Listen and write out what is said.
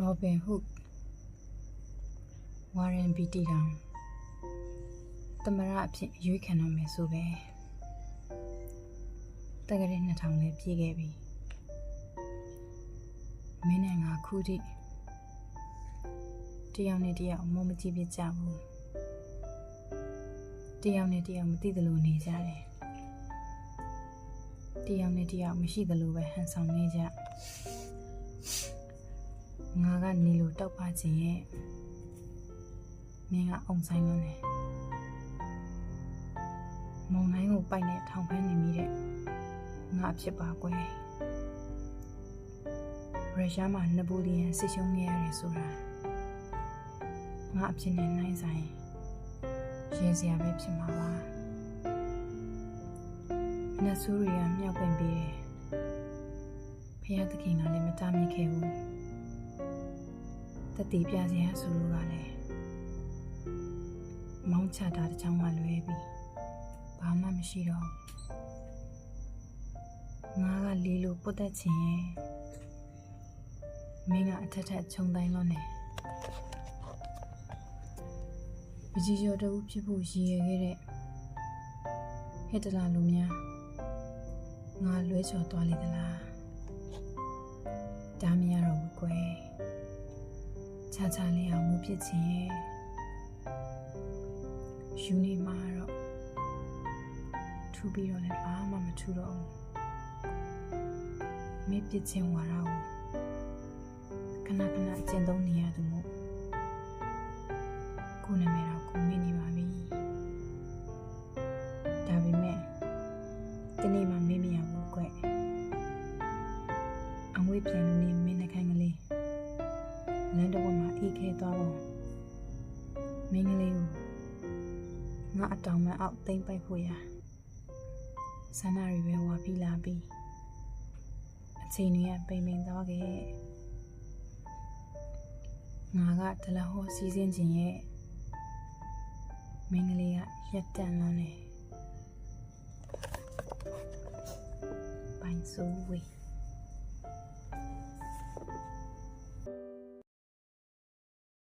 ရောဘင်ဟုဝါရန်ဘီတီတောင်တမရအဖြစ်အရွေးခံတော့မယ်ဆိုပဲတက္ကရာ2000လည်းပြည့်ခဲ့ပြီမင်းနဲ့ငါခုထိတယောက်နဲ့တယောက်အမုန်းမကြည့်ပြကြဘူးတယောက်နဲ့တယောက်မသိသလိုနေကြတယ်တယောက်နဲ့တယောက်မရှိသလိုပဲဟန်ဆောင်နေကြ ငါကနေလို့တောက်ပါခြင်းရဲ့မင်းကအုံဆိုင်လုံးနဲ့မုံတိုင်းကိုပိုက်နဲ့ထောင်ဖမ်းနေမိတဲ့ငါဖြစ်ပါကွယ်ရုရှားမှာနပိုလီယန်စစ်ရှုံးခဲ့ရတယ်ဆိုတာငါအဖြစ်နဲ့နိုင်ဆိုင်ရင်စရာပဲဖြစ်မှာပါနတ်ဆိုးတွေကမြောက်ပင်ပြီးတယ်ဖះသခင်ကလည်းမတားမြစ်ခဲ့ဘူး တတိပြစရာဆိုလိုကလည်းမောင်းချတာတစ်ချောင်းမှလွဲပြီးဘာမှမရှိတော့ဘူးငါကလေးလိုပုတ်သက်ချင်ရဲ့မင်းကအထက်ထက်ခြုံတိုင်းလို့နေပကြီးကျော်တူဖြစ်ဖို့ရည်ရခဲ့တဲ့ဟစ်တလာလိုများငါလွဲချော်သွားလေသလားဒါမရတော့ဘူးကွယ် ချာချာလေးအောင်မှုဖြစ်ခြင်းရဲ့ယူနေမှာတော့ထူပြီးတော့လည်းဘာမှမထူတော့ဘူးမေ့ပြစ်ခြင်းဝါရာကိုခဏခဏကျင့်သုံးနေရသူမို့ကိုယ်နာမည်တော့ကိုမေ့နေပါပြီဒါပေမဲ့ဒီနေ့မှမေ့မရဘူးကွအငွေ့ပြန်လို့နေမင်းနှခိုင်းက လေးလမ်းတစ်ဝက်မှာအေးခဲသွားပုံမင်းကလေးကိုငါအတောင်မအောက်သိမ့်ပိုက်ဖို့ရဆန္ဒတွေပဲဝါပြီးလာပြီးအချိန်တွေကပိန်ပိန်သွားခဲ့ငါကဒလဟောစီးစင်းခြင်းရဲ့မင်းကလေးကရက်တန်လွန်းနေပိုင်ဆိုးဝေး